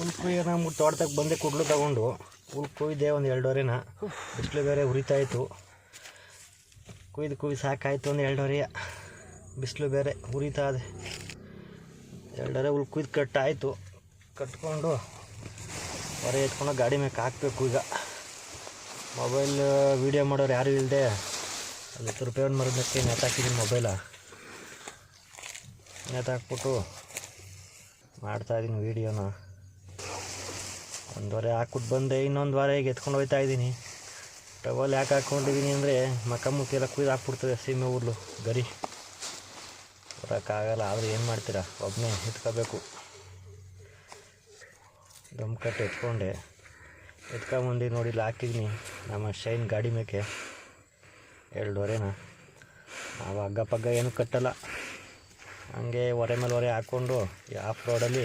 ಹುಲ್ ಕುಯ್ಯ ನಮ್ಮ ತೋಟದಾಗ ಬಂದೆ, ಕುಡ್ಲು ತಗೊಂಡು. ಹುಲ್ ಕುಯ್ದೆ ಒಂದು ಎರಡೂವರೆನ. ಬಿಸಿಲು ಬೇರೆ ಉರಿತಾಯಿತ್ತು ಕುಯ್ದು ಕುಯ್ದು ಸಾಕಾಯಿತು ಒಂದು ಎರಡೂವರೆಯ ಬಿಸಿಲು ಬೇರೆ ಉರಿತಾ ಇದೆ. ಎರಡೂವರೆ ಹುಲ್ ಕುಯ್ದು ಕಟ್ಟಾಯಿತು. ಕಟ್ಕೊಂಡು ಹೊರ ಎತ್ಕೊಂಡು ಗಾಡಿ ಮೇಲೆ ಹಾಕ್ಬೇಕು ಈಗ. ಮೊಬೈಲ್, ವೀಡಿಯೋ ಮಾಡೋರು ಯಾರು ಇಲ್ಲದೆ ಅಲ್ಲಿ ಹತ್ತು ರೂಪಾಯಿ ಒಂದು ಮರದಕ್ಕೆ ನೇತಾಕಿದ್ದೀನಿ ಮೊಬೈಲ. ನೇತಾಕ್ಬಿಟ್ಟು ಮಾಡ್ತಾಯಿದ್ದೀನಿ ವೀಡಿಯೋನ. ಒಂದು ವಾರ ಹಾಕ್ಬಿಟ್ಟು ಬಂದೆ, ಇನ್ನೊಂದು ವಾರ ಈಗ ಎತ್ಕೊಂಡು ಹೋಗ್ತಾ ಇದ್ದೀನಿ. ಟವಲ್ ಯಾಕೆ ಹಾಕ್ಕೊಂಡಿದ್ದೀನಿ ಅಂದರೆ ಮಕ್ಕ ಮುಖ ಎಲ್ಲ ಕುಯ್ದು ಹಾಕ್ಬಿಡ್ತದೆ ಸೀಮೆ ಊರ್ಲು ಗರಿ. ಬರೋಕ್ಕಾಗಲ್ಲ, ಆದರೆ ಏನು ಮಾಡ್ತೀರಾ? ಒಬ್ಬನೇ ಎತ್ಕೋಬೇಕು. ದಮ್ ಕಟ್ಟು ಎತ್ಕೊಂಡೆ. ಎತ್ಕೊಂಬಂದು ನೋಡಿ ಇಲ್ಲಿ ಹಾಕಿದ್ದೀನಿ ನಮ್ಮ ಶೈನ್ ಗಾಡಿ ಮೇಕೆ. ಎರಡೂವರೆನ? ನಾವು ಹಗ್ಗ ಪಗ್ಗ ಏನೂ ಕಟ್ಟಲ್ಲ. ಹಂಗೆ ಒರೆ ಮೇಲೆ ಒರೆ ಹಾಕ್ಕೊಂಡು ಆಫ್ ರೋಡಲ್ಲಿ